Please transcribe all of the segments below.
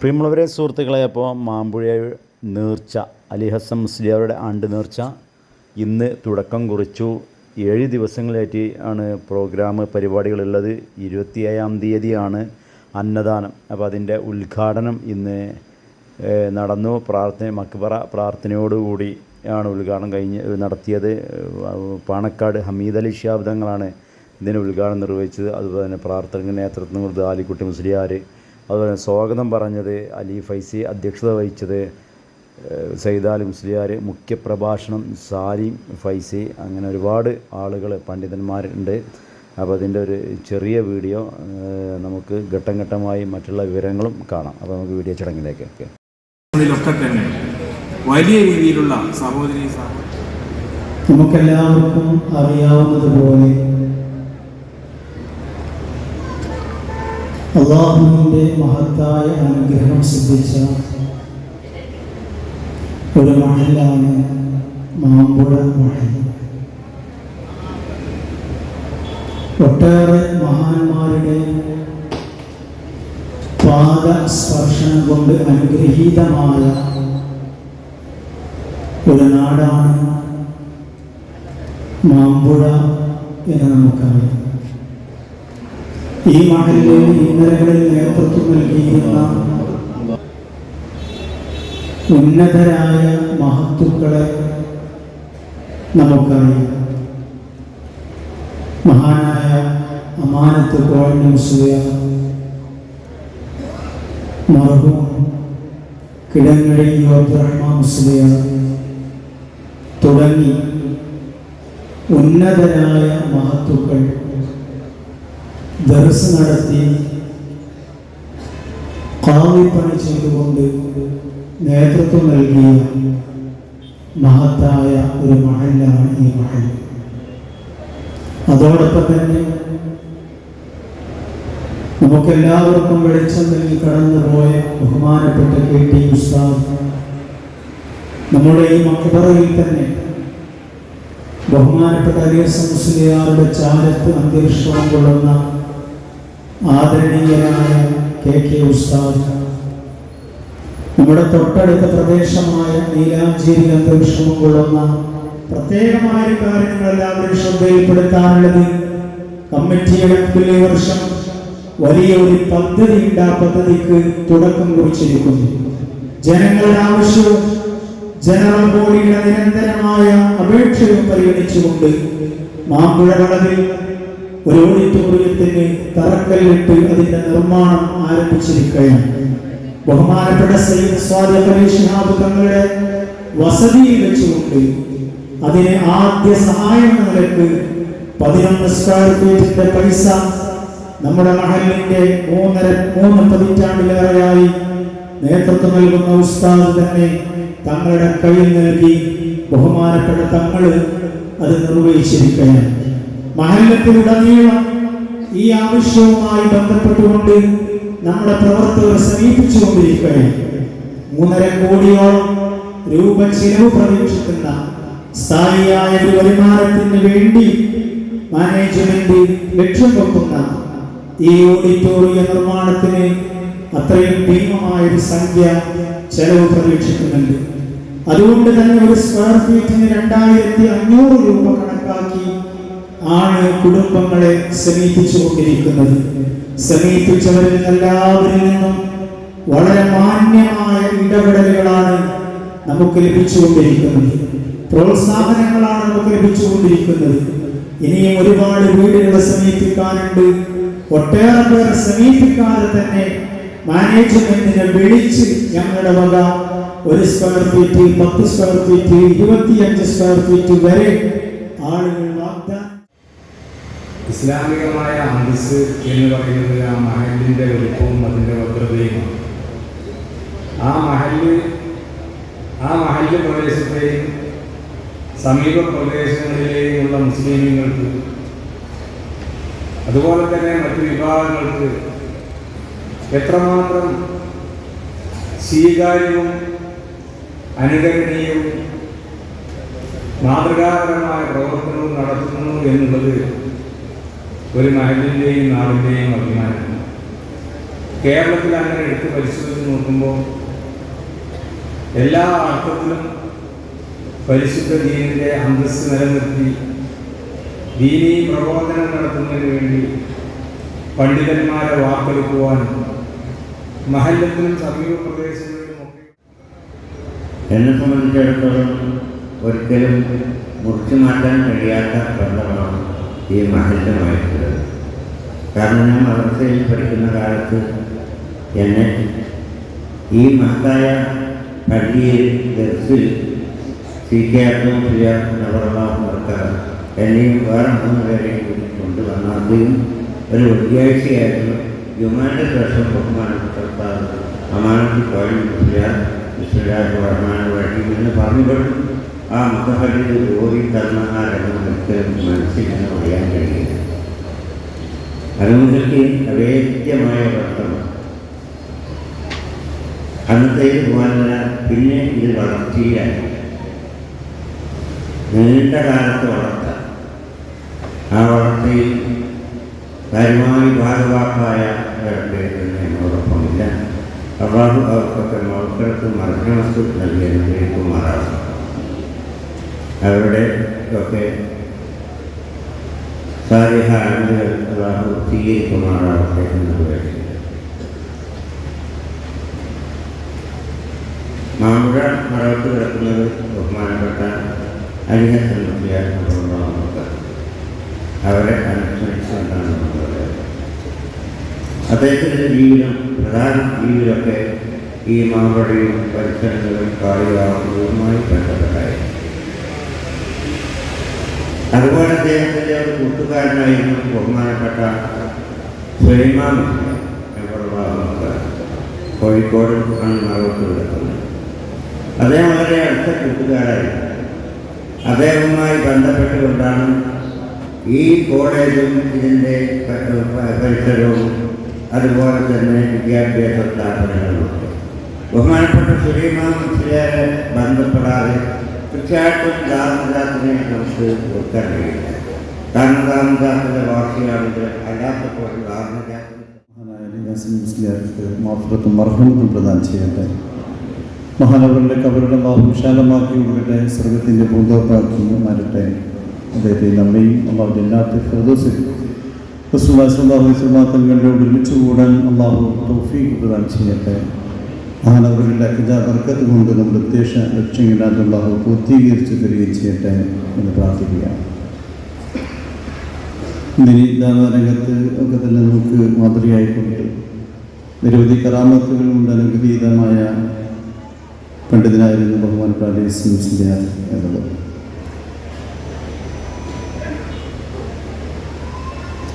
പ്രിയമുള്ളവരെ സുഹൃത്തുക്കളെ അപ്പോൾ മാമ്പുഴ നേർച്ച അലി ഹസൻ മുസ്ലിയാരുടെ ആണ്ട് നേർച്ച ഇന്ന് തുടക്കം കുറിച്ചു. ഏഴ് ദിവസങ്ങളായിട്ട് ആണ് പ്രോഗ്രാം പരിപാടികളുള്ളത്. ഇരുപത്തിയേഴാം തീയതിയാണ് അന്നദാനം. അപ്പോൾ അതിന്റെ ഉദ്ഘാടനം ഇന്ന് നടന്നു. പ്രാർത്ഥന മക്ബറ പ്രാർത്ഥനയോടുകൂടി ആണ് ഉദ്ഘാടനം കഴിഞ്ഞ് നടത്തിയത്. പാണക്കാട് ഹമീദ് അലി ഷിഹാബ് തങ്ങളാണ് ഇതിന് ഉദ്ഘാടനം നിർവഹിച്ചത്. അതുപോലെ തന്നെ പ്രാർത്ഥന നേതൃത്വം കൊടുത്ത് ആലിക്കുട്ടി മുസ്ലിയാർ അതുപോലെ തന്നെ സ്വാഗതം പറഞ്ഞത് അലി ഫൈസി അധ്യക്ഷത വഹിച്ചത് സൈദാൽ മുസ്ലിയാർ മുഖ്യപ്രഭാഷണം സാലിം ഫൈസി അങ്ങനെ ഒരുപാട് ആളുകൾ പണ്ഡിതന്മാരുണ്ട് അപ്പോൾ അതിന്റെ ഒരു ചെറിയ വീഡിയോ നമുക്ക് ഘട്ടം ഘട്ടമായി മറ്റുള്ള വിവരങ്ങളും കാണാം. അപ്പോൾ നമുക്ക് വീഡിയോ ചടങ്ങിലേക്ക് ഒക്കെ. ഇതിലൊക്കെ തന്നെ വലിയ രീതിയിലുള്ള സഹോദരി സഹോദരി നമുക്കെല്ലാവർക്കും അറിയാവുന്നതുപോലെ അള്ളാഹുവിന്റെ മഹത്തായ അനുഗ്രഹം സിദ്ധിച്ച ഒരു മഹലാണ് മാമ്പുഴ മഹൽ. ഒട്ടേറെ മഹാന്മാരുടെ പാദസ്പർശനം കൊണ്ട് അനുഗ്രഹീതമായ ഒരു നാടാണ് മാമ്പുഴ എന്ന് നമുക്കറിയാം. ഈ മഹലിലെ ഇന്നലകളിൽ നേതൃത്വം നൽകിയിരുന്ന ഉന്നതരായ മഹത്തുക്കളെ നമുക്കറിയാം മഹാനായ അമാനത്ത് കോഴ മർഹൂം കിടങ്ങഴി അബ്ദുറഹ്മാൻ തുടങ്ങി ഉന്നതരായ മഹത്തുക്കൾ ദർസ് നടത്തി കാവിപ്പണി ചെയ്തുകൊണ്ട് നേതൃത്വം നൽകിയ മഹത്തായ ഒരു മഹലാണ് ഈ മഹൽ. അതോടൊപ്പം തന്നെ നമുക്കെല്ലാവർക്കും വെളിച്ചം നൽകി കടന്നുപോയ ബഹുമാനപ്പെട്ട കെ ടി ഉസ്താദ് നമ്മുടെ ഈ മക്ബറയിൽ തന്നെ ബഹുമാനപ്പെട്ട അലിയസ് മുസ്ലിയാരുടെ ചാരത്ത് അന്തരീക്ഷവും കൊള്ളുന്ന ആദരണീയനായ കെ കെ ഉസ്താദ്. നമ്മുടെ തൊട്ടടുത്ത പ്രദേശമായ നീലാഞ്ചേരി അന്തരീക്ഷമം കൊള്ളുന്ന പ്രത്യേകമായ കാര്യങ്ങൾ എല്ലാവരും ശ്രദ്ധയിൽപ്പെടുത്താനുള്ളത് കമ്മിറ്റിയുടെ ഈ വർഷം വലിയ ഒരു പദ്ധതി ആ പദ്ധതിക്ക് തുടക്കം കുറിച്ചിരിക്കുന്നു. ജനങ്ങളുടെ ആവശ്യവും ജനറൽ ബോഡിയുടെ നിരന്തരമായ അപേക്ഷയും പരിഗണിച്ചുകൊണ്ട് മാമ്പുഴ വളവിൽ ഒരു ഓഡിറ്റോറിയത്തിന് തറക്കല്ലിട്ട് അതിന്റെ നിർമ്മാണം ആരംഭിച്ചിരിക്കുകയാണ്. ബഹുമാനപ്പെട്ട സയ്യിദ് സ്വാദിഖ് തങ്ങളുടെ വസതിയിൽ വെച്ചുകൊണ്ട് അതിന് ആദ്യ സഹായം നിലയ്ക്ക് പതിനൊന്ന് സ്ക്വയർ ഫീറ്റിന്റെ പൈസ നമ്മുടെ മഹലിന്റെ മൂന്നര മൂന്ന് പതിറ്റാണ്ടിലേറെയായി നേതൃത്വം നൽകുന്ന ഉസ്താദ് തന്നെ തങ്ങളുടെ കയ്യിൽ നൽകി. ബഹുമാനപ്പെട്ട തങ്ങൾ അത് നിർവഹിച്ചിരിക്കുകയാണ്. മഹല്ലത്തിലുടനീളം ഈ ആവശ്യവുമായി ബന്ധപ്പെട്ടുകൊണ്ട് നമ്മുടെ പ്രവർത്തകർ സമീപിച്ചുകൊണ്ടിരിക്കുകയാണ് മൂന്നര കോടിയോളം രൂപ ചിലവ് പ്രതീക്ഷിക്കുന്ന സ്ഥായിയായ ഒരു വരുമാനത്തിന് വേണ്ടി മാനേജ്മെന്റ് ലക്ഷ്യം വെക്കുന്ന ഈ ഓഡിറ്റോറിയ നിർമ്മാണത്തിന് അത്രയും ഭീമമായൊരു സംഖ്യ ചെലവ് പ്രതീക്ഷിക്കുന്നുണ്ട്. അതുകൊണ്ട് തന്നെ ഒരു സ്ക്വയർ ഫീറ്റിന് രണ്ടായിരത്തി അഞ്ഞൂറ് രൂപ കണക്കാക്കി ആണ് കുടുംബങ്ങളെ സമീപിച്ചുകൊണ്ടിരിക്കുന്നത്. സമീപിച്ചവരിൽ എല്ലാവരിൽ നിന്നും വളരെ മാന്യമായ ഇടപെടലുകളാണ് നമുക്ക് ലഭിച്ചുകൊണ്ടിരിക്കുന്നത്. പ്രോത്സാഹനങ്ങളാണ് നമുക്ക് ലഭിച്ചുകൊണ്ടിരിക്കുന്നത്. ഇനിയും ഒരുപാട് വീടുകളെ സമീപിക്കാനുണ്ട്. ഒട്ടേറെ പേർ സമീപിക്കാതെ തന്നെ മാനേജ്മെന്റിനെ വിളിച്ച് ഞങ്ങളുടെ വക ഒരു സ്ക്വയർ ഫീറ്റ് പത്ത് സ്ക്വയർ ഫീറ്റ് ഇരുപത്തിയഞ്ച് സ്ക്വയർ ഫീറ്റ് വരെ ഇസ്ലാമികമായ അന്തസ് എന്ന് പറയുന്നത് ആ മഹലിന്റെ വലുപ്പവും അതിന്റെ ഭദ്രതയുമാണ്. ആ മഹൽ ആ മഹൽ പ്രദേശത്തെയും സമീപ പ്രദേശങ്ങളിലെയുമുള്ള മുസ്ലിമീങ്ങൾക്ക് അതുപോലെ തന്നെ മറ്റു വിഭാഗങ്ങൾക്ക് എത്രമാത്രം സ്വീകാര്യവും അനുകരണീയവും മാതൃകാപരമായ പ്രവർത്തനവും നടത്തുന്നു എന്നുള്ളത് ഒരു നാടിന്റെയും നാടിന്റെയും അഭിമാനമാണ്. കേരളത്തിൽ അങ്ങനെ എടുത്ത് പരിശോധിച്ച് നോക്കുമ്പോൾ എല്ലാ അർത്ഥത്തിലും പരിശുദ്ധ ദീനിന്റെ അന്തസ് നിലനിർത്തി ദീനീ പ്രബോധനം നടത്തുന്നതിന് വേണ്ടി പണ്ഡിതന്മാരെ വാർത്തെടുക്കുവാനും മഹല്ലത്തിനും സമീപ പ്രദേശങ്ങളിലും ഒക്കെ എന്നെ സംബന്ധിച്ചിടത്തോളം ഒരിക്കലും മുറിച്ചു മാറ്റാൻ കഴിയാത്ത ബന്ധമാണ് ഈ മഹല്യമായിട്ടുള്ളത് കാരണം ഞാൻ മദ്രസയിൽ പഠിക്കുന്ന കാലത്ത് എന്നെ ഈ മഹത്തായ പള്ളിയിൽ ദർസിൽ സി കെ അബ്ദുൽ നവറമാർക്കാർ എന്നെയും വേറെ മൂന്ന് പേരെയും കൂടി കൊണ്ടുവന്ന അദ്ദേഹം ഒരു വെള്ളിയാഴ്ചയായിരുന്നു ജുമാന്റെ ശേഷം ബഹുമാനപ്പെട്ട അമാനത്തിൽ കോയമ്പത്തൂർ വിശ്വരാജ് റഹ്മാൻ വഴി എന്ന് പറഞ്ഞുകൊണ്ട് ആ ഒരിക്കലും മനസ്സിൽ നിന്ന് അറിയാൻ കഴിയില്ല. അതുമുതൽക്ക് അവേദ്യമായ വർത്തമാണ് അന്നത്തെ പോകാനല്ല പിന്നെ ഇത് വളർച്ചയിലായി. നീണ്ട കാലത്ത് വളർത്ത. ആ വളർച്ചയിൽ കാര്യമായി ഭാഗവാക്കായ എന്നോടൊപ്പമില്ല. അള്ളാഹു അവർക്കൊക്കെ മക്കൾക്ക് മർദ്ദനത്ത് നൽകി അനുഗ്രഹിക്കുമാറാണ് അവരുടെ ഒക്കെ സാരിഹ ആളുകൾ അള്ളാഹു സ്വീകരിക്കുമാറാവട്ടെ എന്ന് പറയുന്നത് മാമ്പുഴ മറവത്ത് കിടക്കുന്നത് ബഹുമാനപ്പെട്ട അരിഹസൻ അവരെ അനുസരിച്ചുകൊണ്ടാണ് നമ്മൾ അദ്ദേഹത്തിന്റെ ജീവിതം പ്രധാന ജീവിതമൊക്കെ ഈ മാമ്പഴയും പരിസരങ്ങളും കാളികാവുന്നതുമായി ബന്ധപ്പെട്ടായിരുന്നു. അതുപോലെ അദ്ദേഹത്തിന്റെ ഒരു കൂട്ടുകാരനായിരുന്നു ബഹുമാനപ്പെട്ട സുലൈമാൻ കോഴിക്കോട് ആണ് മറവത്ത് കിടക്കുന്നത് അദ്ദേഹം വളരെ അടുത്ത കൂട്ടുകാരായിരുന്നു അദ്ദേഹവുമായി ബന്ധപ്പെട്ടുകൊണ്ടാണ് ഈ കോളേജും ഇതിന്റെ പരിസരവും അതുപോലെ തന്നെ വിദ്യാഭ്യാസ സ്ഥാപനങ്ങളും ബഹുമാനപ്പെട്ട സുലൈമാൻ ബന്ധപ്പെടാതെ തീർച്ചയായിട്ടും ദാമദാസിനെ നമുക്ക് ഓർക്കാൻ കഴിയില്ല. കാരണം ദാമദാസിന്റെ ഭാഷയാണെങ്കിൽ അല്ലാത്തപ്പോൾ മുസ്ലിയാർക്ക് മാഫിറത്തും മർഹമത്തും പ്രദാനം ചെയ്യട്ടെ. മഹാനവരുടെ കബറുടെ ഭാവം വിശാലമാക്കി കൊടുക്കട്ടെ സ്വർഗത്തിന്റെ പൂന്തോപ്പാക്കി മാറട്ടെ അദ്ദേഹത്തെ നമ്മയും അള്ളാഹു ജന്നാത്ത് ഫിർദൗസിൽ തങ്ങളുടെ ഒരുമിച്ച് കൂടാൻ അള്ളാഹു തൗഫീഖ് പ്രദാനം ചെയ്യട്ടെ. അക്കിത ബർക്കത്ത് കൊണ്ട് നമ്മുടെ ഉദ്ദേശ ലക്ഷ്യമില്ലാത്തുള്ള പൂർത്തീകരിച്ച് തരികയും ചെയ്യട്ടെ എന്ന് പ്രാർത്ഥിക്കുകയാണ്. നിരീദാന രംഗത്ത് ഒക്കെ തന്നെ നമുക്ക് മാതൃകയായിക്കൊണ്ട് നിരവധി കറാമത്തുകൾ കൊണ്ട് അനുഗ്രഹീതമായ പണ്ഡിതനായിരുന്നു ബഹുമാനപ്പെട്ട അലീസ് മുസ്ലിയാർ എന്നത്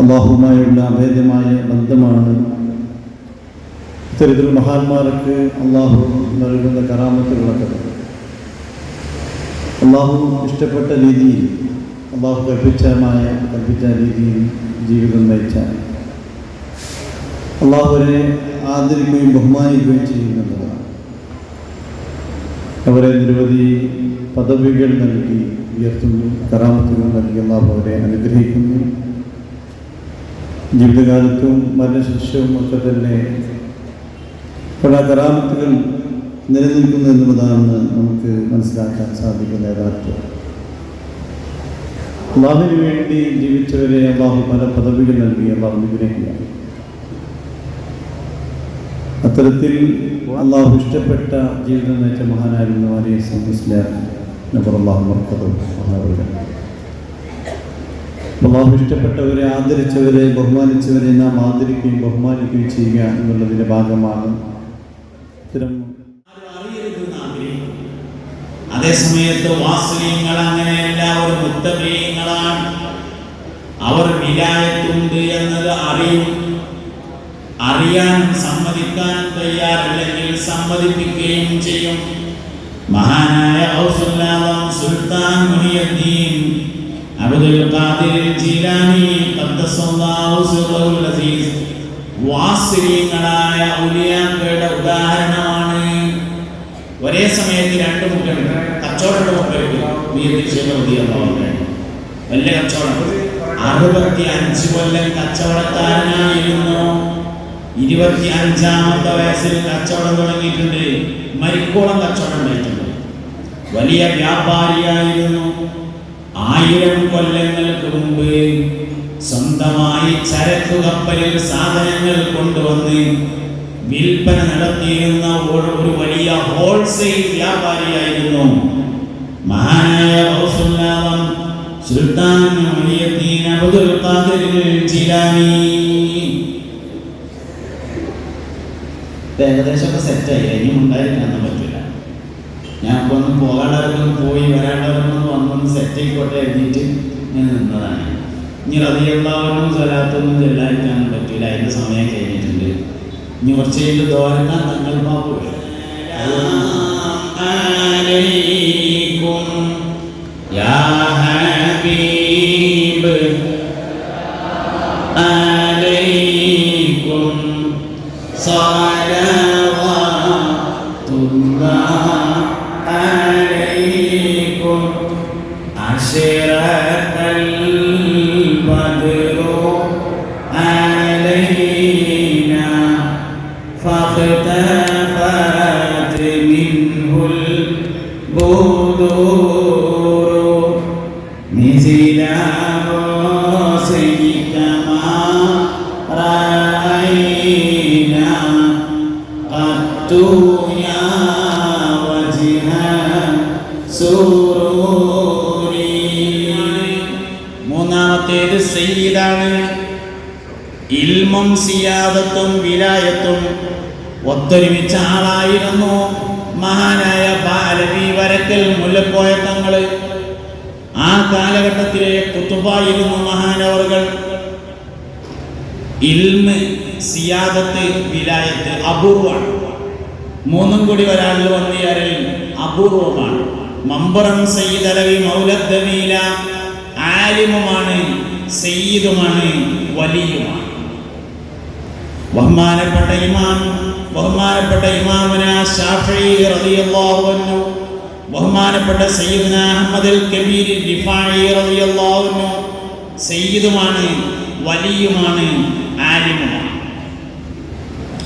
അള്ളാഹുമായുള്ള അഭേദ്യമായ ബന്ധമാണ് ഇത്തരത്തിൽ മഹാന്മാർക്ക് അള്ളാഹു നൽകുന്ന കറാമത്തുകളൊക്കെ അള്ളാഹു ഇഷ്ടപ്പെട്ട രീതിയിൽ അള്ളാഹു കൽപ്പിച്ചമായ കൽപ്പിച്ച രീതിയിൽ ജീവിതം നയിച്ച അള്ളാഹുവിനെ ആദരിക്കുകയും ബഹുമാനിക്കുകയും ചെയ്യുന്നതാണ്. അവരെ നിരവധി പദവികൾ നൽകി ഉയർത്തുന്നു കറാമത്തുകൾ നൽകി അള്ളാഹു അവരെ അനുഗ്രഹിക്കുന്നു. ജീവിതകാലത്തും മരണശിക്ഷവും ഒക്കെ തന്നെ പല കലാപത്തുകൾ നിലനിൽക്കുന്നു എന്നുള്ളതാണ് നമുക്ക് മനസ്സിലാക്കാൻ സാധിക്കുന്ന യഥാർത്ഥം അള്ളാഹുവിന് വേണ്ടി ജീവിച്ചവരെ അള്ളാഹു പല പദവികൾ നൽകി. അള്ളാഹു വിഗ്രഹിക്കുകയാണ് അത്തരത്തിൽ അള്ളാഹു ഇഷ്ടപ്പെട്ട ജീവിതം നയിച്ച മഹാനായിരുന്നു മർക്കതും അള്ളാഹു ഇഷ്ടപ്പെട്ടവരെ ആദരിച്ചവരെ ബഹുമാനിച്ചവരെ നാം ആദരിക്കുകയും ബഹുമാനിക്കുകയും ചെയ്യുക എന്നുള്ളതിന്റെ ഭാഗമാണ് ആഗ്രഹിക്കുന്നു അതേസമയത്ത് വാസ്ലിങ്ങൾ അങ്ങനെ എല്ലാവരും മുത്തമീങ്ങളാണ് അവർ വിലായത്തുണ്ട് എന്നത് അറിയും. അറിയാൻ സമ്മതിക്കാൻ തയ്യാറില്ലെങ്കിൽ സമ്മതിപ്പിക്കുകയും ചെയ്യും. മഹാനായ സുൽത്താൻ മുഹിയുദ്ദീൻ അബ്ദുൽ ഖാദിർ ജീലാനി അസീസ് വാസ്ലിങ്ങളായ ഔലിയാക്കളുടെ ഉദാഹരണമാണ്. ഒരേ സമയത്ത് രണ്ട് മുഖ്യമുണ്ട് കച്ചവടം വലിയ കച്ചവടം. അറുപത്തി അഞ്ച് കൊല്ലം കച്ചവടക്കാരനായിരുന്നു. ഇരുപത്തി അഞ്ചാമത്തെ വയസ്സിൽ കച്ചവടം തുടങ്ങിയിട്ടുണ്ട്. മരിക്കോളം കച്ചവടം ഉണ്ടായിട്ടുണ്ട്. വലിയ വ്യാപാരിയായിരുന്നു. ആയിരം കൊല്ലങ്ങൾക്ക് മുമ്പ് സ്വന്തമായി ചരക്കു കപ്പലിൽ സാധനങ്ങൾ കൊണ്ടുവന്ന് വിൽപ്പന നടത്തിയിരുന്ന ഒരു വലിയ ഹോൾസെയിൽ വ്യാപാരിയായിരുന്നു. മഹാനായ സുൽത്താൻ അബ്ദുൽ ഖാദിർ ജിലാനി. ഇപ്പൊ ഏകദേശമൊക്കെ സെറ്റായി ഇനിയും ഉണ്ടായിരിക്കാനൊന്നും പറ്റില്ല. ഞാൻ ഇപ്പൊ ഒന്ന് പോകാണ്ടവർക്കൊന്ന് പോയി വരാണ്ടവർക്കൊന്ന് വന്നൊന്ന് സെറ്റ് ആയിക്കോട്ടെ എഴുതിയിട്ട് ഞാൻ നിന്നതാണ്. ഇനി റതിയുള്ളവരും സ്വലാത്തൊന്നും ചെല്ലാതിരിക്കാനും പറ്റില്ല അതിൻ്റെ സമയം കഴിഞ്ഞിട്ടുണ്ട് ഇനി കുറച്ച് കഴിഞ്ഞ് ദോരക്കാൻ തങ്ങൾ ബാബു يا حبيب عليكم صلوات فاختفت منه البذور ഇൽമും സിയാദത്തും വിലായത്തും ഒത്തൊരുമിച്ച ആളായിരുന്നു മഹാനായ ബാലവി വരക്കൽ മുല്ലപ്പോയ തങ്ങൾ. ആ കാലഘട്ടത്തിലെ കുത്തുബായിരുന്നു മഹാനവറുകൾ. ഇൽമ് സിയാദത്ത് വിലായത്ത് അപൂർവമാണ്. മൂന്നും കൂടി ഒരാളിൽ വന്നിയാരൽ അപൂർവമാണ്. മമ്പറം സയ്യിദ് അലവി മൗലദ്ദമീല ആലിമുമാണ് സയ്യിദുമാണ് വലിയുമാണ്. ബഹുമാനപ്പെട്ട ഇമാം ബഹുമാനപ്പെട്ട ഇമാമന ഷാഫി റളിയല്ലാഹു അൻഹു ബഹുമാനപ്പെട്ട സയ്യിദ്ന അഹ്മദ് അൽ കബീർ റിഫായി റളിയല്ലാഹു അൻഹു സയ്യിദുമാണ് വലിയുമാണ് ആലിമുമാണ്.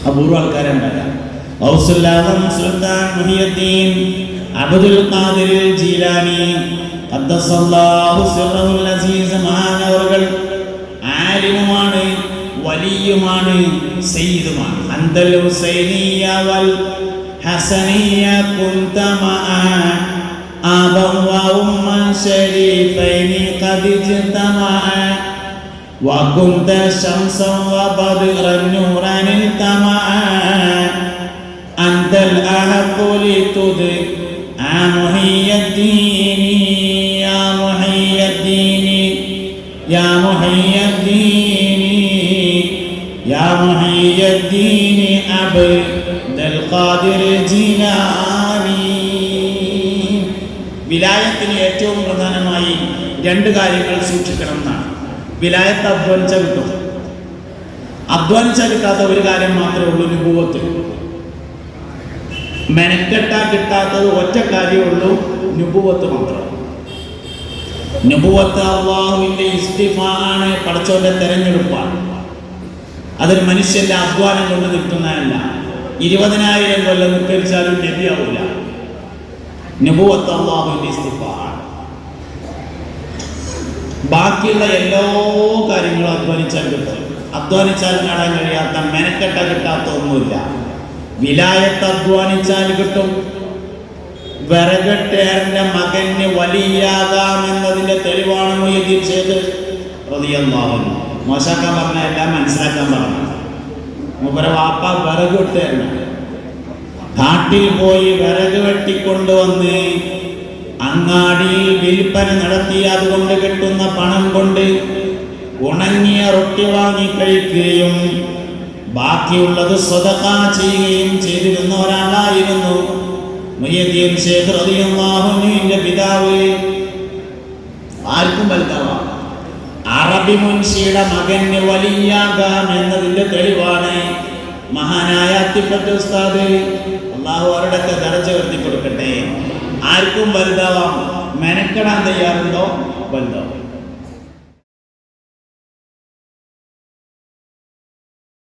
അപൂർവ ആൾക്കാരുണ്ടാകാം ഔസുല്ലാദം സുൽത്താൻ മുഹിയുദ്ദീൻ അബ്ദുൽ ഖാദിർ ജീലാനി ഖദ്ദസല്ലാഹു സിർറഹുൽ അസീസ് മഹാനവറുകൾ ആലിമുമാണ് വലിയുമാണ് സയ്യിദുമാണ് അന്തൽ ഹുസൈനിയ വൽ ഹസനിയ കുന്ത മഅ آبا وأما شريفين قد اجتمعا وكنت شمسا وبدرا نورا التمعا أنت الأحق لتدعى محي الدين يا محي الدين يا محي الدين يا محي الدين عبد القادر جيلاني വിലായത്തിന് ഏറ്റവും പ്രധാനമായി രണ്ട് കാര്യങ്ങൾ സൂക്ഷിക്കണം എന്നാണ് വിലായത്ത് അധ്വാനിച്ച കിട്ടും അധ്വാനിച്ചാൽ കിട്ടാത്ത ഒരു കാര്യം മാത്രമേ ഉള്ളൂ നുപൂവത്ത് മെനക്കെട്ടാ കിട്ടാത്തത് ഒറ്റ കാര്യമേ ഉള്ളൂ നുപൂവത്ത് മാത്രം നുപൂവത്ത് അള്ളാഹുവിന്റെ ഇസ്തിഫാണ് പടച്ചോന്റെ തെരഞ്ഞെടുപ്പാണ് അതൊരു മനുഷ്യന്റെ അധ്വാനം കൊണ്ട് കിട്ടുന്നതല്ല ഇരുപതിനായിരം കൊല്ലം അള്ളാഹുവിന്റെ ഇസ്തിഫാണ് ബാക്കിയുള്ള എല്ലാ കാര്യങ്ങളും അധ്വാനിച്ചാൽ കിട്ടും. അധ്വാനിച്ചാൽ നേടാൻ കഴിയാത്ത മെനക്കെട്ട കിട്ടാത്ത ഒന്നുമില്ല. വിലായത്ത് അധ്വാനിച്ചാൽ കിട്ടും. വിറകട്ടേറിന്റെ മകന് വലിയാകാമെന്നതിന്റെ തെളിവാണ് മൊയ്തീൻ ചെയ്ത് പ്രതിയല്ലാവുന്നു മോശാക്കാൻ പറഞ്ഞ എല്ലാം മനസ്സിലാക്കാൻ പറഞ്ഞു. മൂപ്പര വാപ്പ വിറക് വിട്ടായിരുന്നു. കാട്ടിൽ പോയി വിറക് വെട്ടിക്കൊണ്ടുവന്ന് അങ്ങാടിയിൽ വിൽപ്പന നടത്തി അതുകൊണ്ട് കിട്ടുന്ന പണം കൊണ്ട് ഉണങ്ങിയ റൊട്ടി വാങ്ങി കഴിക്കുകയും ബാക്കിയുള്ളത് സ്വതക്ക ചെയ്യുകയും ചെയ്തിരുന്ന ഒരാളായിരുന്നു മുയ്യദ്ദീൻ ശേഖ് റളിയല്ലാഹുവിന്റെ പിതാവ്. ആർക്കും വലുതാവാം അറബി മുൻഷിയുടെ മകന് വലിയാകാം എന്നതിന്റെ തെളിവാണ് മഹാനായ അത്തിപ്പറ്റ ഉസ്താദ്. അള്ളാഹു അവരുടെയൊക്കെ ദർജ ഉയർത്തി കൊടുക്കട്ടെ ആർക്കും വലുതാവാം. മെനക്കെടാൻ തയ്യാറുണ്ടോ? വലുതാവും.